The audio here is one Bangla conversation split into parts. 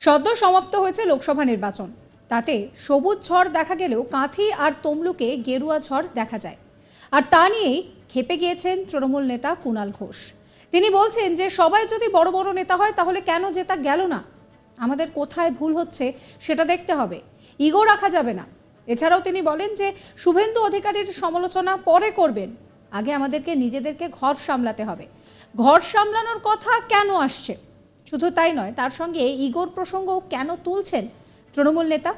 সদ্য সমাপ্ত হয়েছে লোকসভা নির্বাচন। তাতে সবুজ ঝড় দেখা গেলেও কাঁথি আর তমলুকে গেরুয়া ঝড় দেখা যায়। আর তা নিয়েই খেপে গিয়েছেন তৃণমূল নেতা কুণাল ঘোষ। তিনি বলছেন যে, সবাই যদি বড় বড় নেতা হয়, তাহলে কেন জেতা গেল না? আমাদের কোথায় ভুল হচ্ছে সেটা দেখতে হবে। ইগো রাখা যাবে না। এছাড়াও তিনি বলেন যে, শুভেন্দু অধিকারীর সমালোচনা পরে করবেন। আগে আমাদেরকে নিজেদেরকে ঘর সামলাতে হবে। ঘর সামলানোর কথা কেন আসছে? শুধু তাই নয়, তার সঙ্গে ইগোর প্রসঙ্গ কেন তুলছেন তৃণমূল নেতা?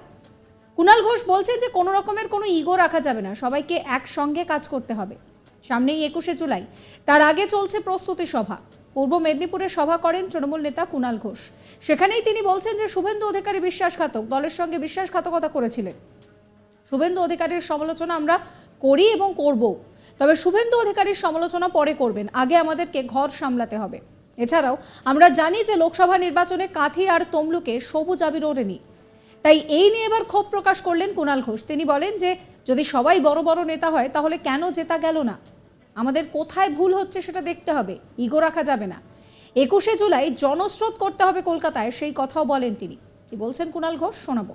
কুণাল ঘোষ বলছেন যে কোনো রকমের কোনো ইগো রাখা যাবে না, সবাইকে একসঙ্গে কাজ করতে হবে। সামনেই একুশে জুলাই, তার আগে চলছে প্রস্তুতি সভা। পূর্ব মেদিনীপুরে সভা করেন তৃণমূল নেতা কুণাল ঘোষ। সেখানেই তিনি বলছেন যে শুভেন্দু অধিকারী বিশ্বাসঘাতক, দলের সঙ্গে বিশ্বাসঘাতকতা করেছিলেন। শুভেন্দু অধিকারীর সমালোচনা আমরা করি এবং করব তবে শুভেন্দু অধিকারীর সমালোচনা পরে করবেন, আগে আমাদেরকে ঘর সামলাতে হবে। এছাড়াও, আমরা জানি যে লোকসভা নির্বাচনে কাঁথি আর তমলুকে সবুজ আবির ওড়েনি তাই এই নিয়ে এবার ক্ষোভ প্রকাশ করলেন কুণাল ঘোষ। তিনি বলেন যে, যদি সবাই বড় বড় নেতা হয়, তাহলে কেন জেতা গেল না? আমাদের কোথায় ভুল হচ্ছে সেটা দেখতে হবে, ইগো রাখা যাবে না। একুশে জুলাই জনস্রোত করতে হবে কলকাতায়, সেই কথাও বলেন তিনি। কি বলছেন কুণাল ঘোষ? শোনাবো।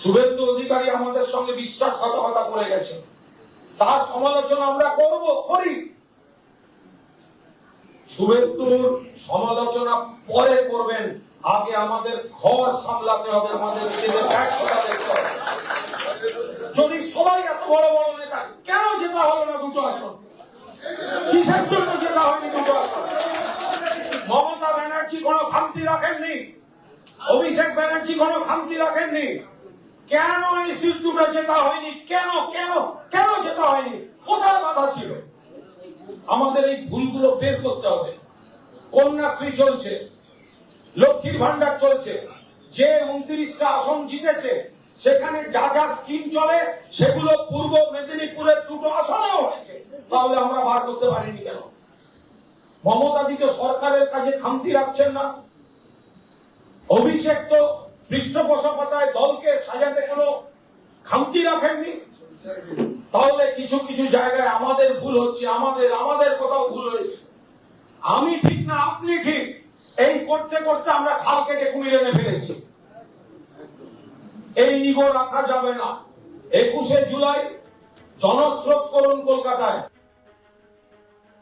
শুভেন্দু অধিকারী আমাদের সঙ্গে বিশ্বাসঘাতকতা করে গেছে তার সমালোচনা আমরা করব, করি। শুভেন্দুর সমালোচনা পরে করবেন। আগে আমাদের ঘর সামলাতে হবে, আমাদের নিজেদের ব্যর্থতা দেখতে হবে। যদি সবাই এত বড় বড় নেতা, কেন জেতা হলো না দুটো আসন? কিসের জন্য হয়নি দুটো আসন? মমতা ব্যানার্জি কোনো খামতি রাখেননি? অভিষেক ব্যানার্জি কোনো খামতি রাখেননি? কেন এই সিট হয়নি? কেন? কেন? কেন জেতা হয়নি? কোথায় বাধা ছিল? আমাদের এই ভুলগুলো বের করতে হবে। কন্যাশ্রী চলছে, লক্ষ্মীর ভান্ডার চলছে, যে উনত্রিশটা আসন জিতেছে, সেখানে যা যা স্কিম চলে, সেগুলো পূর্ব মেদিনীপুরের দুটো আসনেও হয়েছে। তাহলে আমরা বার করতে পারিনি কেন? মমতাদিকে সরকারের কাজে খামতি রাখছেন না? অভিষেক তো পৃষ্ঠপোষকতায় দলকে সাজাতে কোনো খামতি রাখেননি? তাহলে কিছু কিছু জায়গায় আমাদের ভুল হচ্ছে, আমাদের আমাদের কোথাও ভুল হয়েছে। আমি ঠিক না, আপনি ঠিক। এই করতে করতে আমরা খাল কেটে কুমির এনে ফেলেছি। এই ইগো রাখা যাবে না। একুশে জুলাই, জনস্রোত করুন কলকাতায়।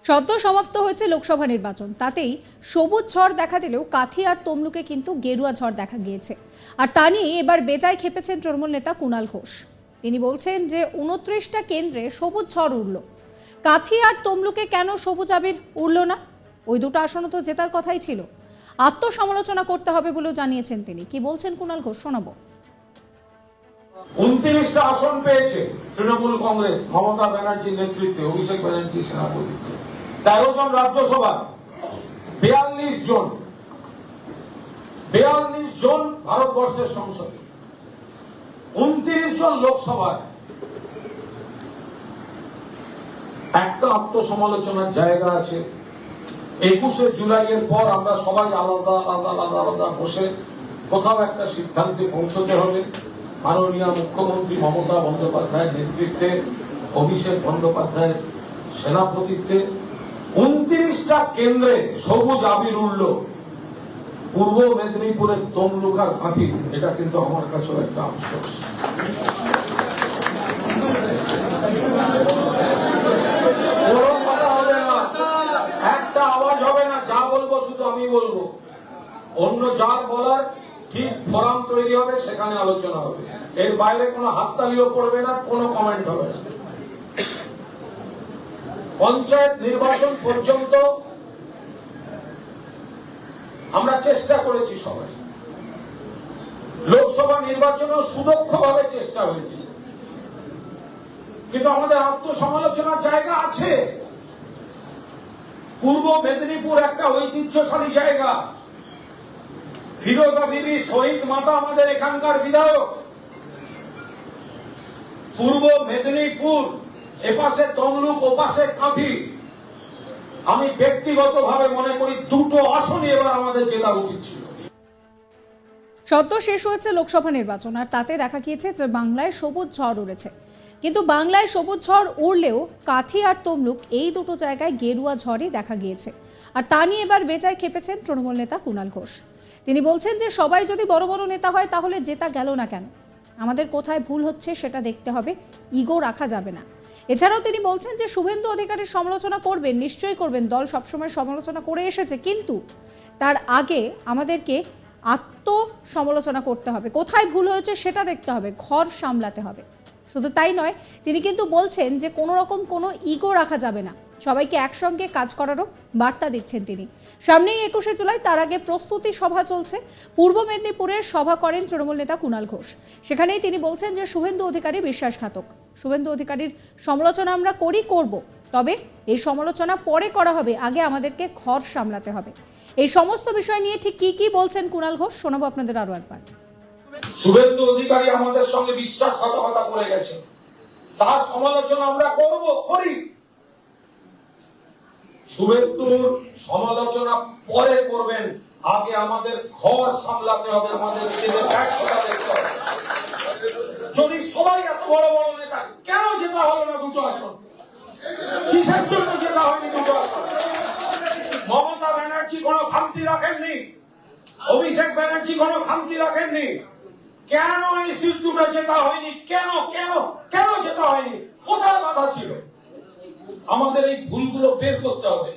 সদ্য সমাপ্ত হয়েছে লোকসভা নির্বাচন। তাতেই সবুজ ঝড় দেখা দিলেও কাথি আর তমলুকে কিন্তু গেরুয়া ঝড় দেখা গিয়েছে। আর তা নিয়ে এবার বেজায় খেপেছেন তৃণমূল নেতা কুণাল ঘোষ। তিনি বলছেন যে উনত্রিশটা কেন্দ্রে সবুজ ঝড় উড়ল কাথি আর তমলুকে কেন সবুজ আবির উড়ল না? ওই দুটো আসনও তো জেতার কথাই ছিল। আত্মসমালোচনা করতে হবে বলেও জানিয়েছেন তিনি। কি বলছেন কুণাল ঘোষ, শোনাবো। উনত্রিশটা আসন পেয়েছে তৃণমূল কংগ্রেস, মমতা ব্যানার্জির নেতৃত্বে, অভিষেক ব্যানার্জি সেনাপতিত্বে। তেরো জন রাজ্যসভা বিয়াল্লিশ জন বিয়াল্লিশ জন ভারতবর্ষের সংসদে। উনত্রিশ জন লোকসভায় একটা আত্মসমালোচনার জায়গা আছে। একুশে জুলাইয়ের পর আমরা সবাই আলাদা আলাদা আলাদা আলাদা বসে কোথাও একটা সিদ্ধান্তে পৌঁছতে হবে। মাননীয় মুখ্যমন্ত্রী মমতা বন্দ্যোপাধ্যায়ের নেতৃত্বে, অভিষেক বন্দ্যোপাধ্যায়ের সেনাপতিত্বে উনত্রিশটা কেন্দ্রে সবুজ আবির উঠল। পূর্ব মেদিনীপুরের তমলুকার কাঁথি এটা কিন্তু আমার কাছেও একটা আফসোস। অন্য যার বলার ঠিক ফোরাম তৈরি হবে, সেখানে আলোচনা হবে। এর বাইরে কোনো হাততালিও পড়বে না, কোনো কমেন্ট হবে না। পঞ্চায়েত নির্বাচন পর্যন্ত আমরা চেষ্টা করেছি সবাই। লোকসভা নির্বাচনেও সুদক্ষভাবে চেষ্টা হয়েছে। কিন্তু আমাদের আত্মসমালোচনার জায়গা আছে। পূর্ব মেদিনীপুর একটা ঐতিহ্যশালী জায়গা। ফিরোজা বিবি, শহীদ মাতা আমাদের এখানকার বিধায়ক। পূর্ব মেদিনীপুর, এপাশে তমলুক, ওপাশে কাঁথি। আমি ব্যক্তিগতভাবে মনে করি দুটো আসনই এবার আমাদের জেতা উচিত ছিল। সদ্য শেষ হয়েছে লোকসভা নির্বাচন, আর তাতে দেখা গিয়েছে যে বাংলায় সবুজ ঝড় উড়েছে। কিন্তু বাংলায় সবুজ ঝড় উড়লেও কাথি আর তমলুক এই দুটো জায়গায় গেরুয়া ঝড়ই দেখা গিয়েছে। আর তা নিয়ে এবার বেজায় খেপেছেন তৃণমূল নেতা কুণাল ঘোষ। তিনি বলছেন যে সবাই যদি বড় বড় নেতা হয় তাহলে জেতা গেল না কেন? আমাদের কোথায় ভুল হচ্ছে সেটা দেখতে হবে, ইগো রাখা যাবে না। এছাড়াও তিনি বলছেন যে শুভেন্দু অধিকারের সমালোচনা করবেন, নিশ্চয়ই করবেন, দল সবসময় সমালোচনা করে এসেছে, কিন্তু তার আগে আমাদেরকে আত্ম সমালোচনা করতে হবে। কোথায় ভুল হয়েছে সেটা দেখতে হবে, ঘর সামলাতে হবে। শুধু তাই নয়, তিনি কিন্তু বলছেন যে কোনো রকম কোনো ইগো রাখা যাবে না। সবাইকে একসঙ্গে কাজ করারও বার্তা দিচ্ছেন তিনি। সামনেই একুশে জুলাই, তার আগে প্রস্তুতি সভা চলছে। পূর্ব মেদিনীপুরের সভা করেন তৃণমূল নেতা কুণাল ঘোষ। সেখানেই তিনি বলছেন যে, শুভেন্দু অধিকারী বিশ্বাসঘাতক। শুভেন্দু অধিকারীর সমালোচনা আমরা করি, করব। তবে এই সমালোচনা পরে করা হবে, আগে আমাদেরকে ঘর সামলাতে হবে। এই সমস্ত বিষয় নিয়ে ঠিক কি কি বলছেন কুণাল ঘোষ, শোনাবো আপনাদের আরও একবার। শুভেন্দু অধিকারী আমাদের সঙ্গে বিশ্বাসঘাতকতা করে গেছে। তার সমালোচনা আমরা করব, করি। শুভেন্দুর সমালোচনা পরে করবেন। আগে আমাদের ঘর সামলাতে হবে, আমাদের নিজেদের ব্যর্থতা দেখতে হবে। যদি সবাই এত বড় বড় নেতা, কেন জেতা হলো না দুটো আসন? কিসের জন্য জেতা হয়নি দুটো আসন? মমতা ব্যানার্জি কোনো খামতি রাখেননি? অভিষেক ব্যানার্জি কোনো খামতি রাখেননি? কেন এই সিট দুটো জেতা হয়নি? কেন কেন কেন জেতা হয়নি? কোথায় বাধা ছিল? আমাদের এই ভুলগুলো বের করতে হবে।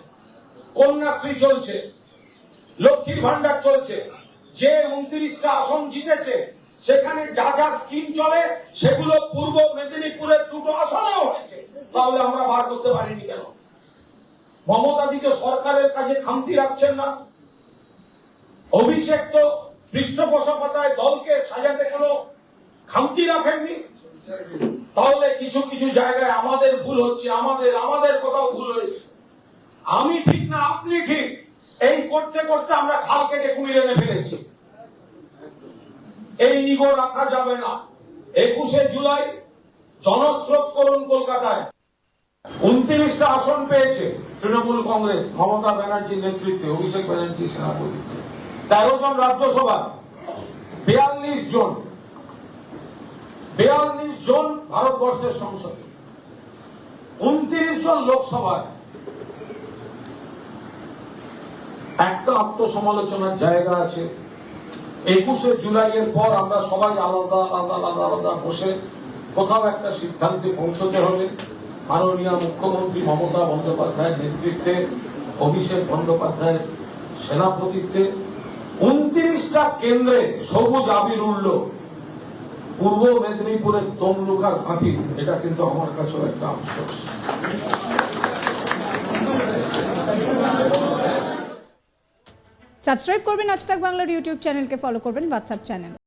কন্যাশ্রী চলছে, লক্ষ্মীর ভান্ডার চলছে, যে উনত্রিশটা আসন জিতেছে, সেখানে যা যা স্কিম চলে, সেগুলো পূর্ব মেদিনীপুরের দুটো আসনেও হয়েছে। তাহলে আমরা বার করতে পারিনি কেন? মমতাদিকে সরকারের কাছে খামতি রাখছেন না? অভিষেক তো পৃষ্ঠপোষকতায় দলকে সাজাতে কোনো খামতি রাখেননি? তাহলে কিছু কিছু জায়গায় আমাদের ভুল হচ্ছে, আমাদের আমাদের কোথাও ভুল হয়েছে। আমি ঠিক না, আপনি ঠিক। এই করতে করতে আমরা খাল কেটে কুমির এনে ফেলেছি। এই ইগো রাখা যাবে না। একুশে জুলাই, জনস্রোত করুন কলকাতায়। উনত্রিশটা আসন পেয়েছে তৃণমূল কংগ্রেস, মমতা ব্যানার্জির নেতৃত্বে, অভিষেক ব্যানার্জি সেনাপতিত্বে। তেরো জন রাজ্যসভা বিয়াল্লিশ জন। বিয়াল্লিশ জন ভারতবর্ষের সংসদে, উনত্রিশ জন লোকসভায়। একটা আত্মসমালোচনার জায়গা আছে। একুশে জুলাইয়ের পর আমরা সবাই আলাদা আলাদা আলাদা আলাদা বসে কোথাও একটা সিদ্ধান্তে পৌঁছতে হবে। মাননীয় মুখ্যমন্ত্রী মমতা বন্দ্যোপাধ্যায়ের নেতৃত্বে, অভিষেক বন্দ্যোপাধ্যায়ের সেনাপতিত্বে, উনত্রিশটা কেন্দ্রে সবুজ আবির উঠল। পূর্ব মেদিনীপুরের তমলুকার কাঁথি এটা কিন্তু আমার কাছেও একটা আফসোস। সাবস্ক্রাইব করবেন আজ তাক বাংলার ইউটিউব চ্যানেলকে ফলো করবেন হোয়াটসঅ্যাপ চ্যানেল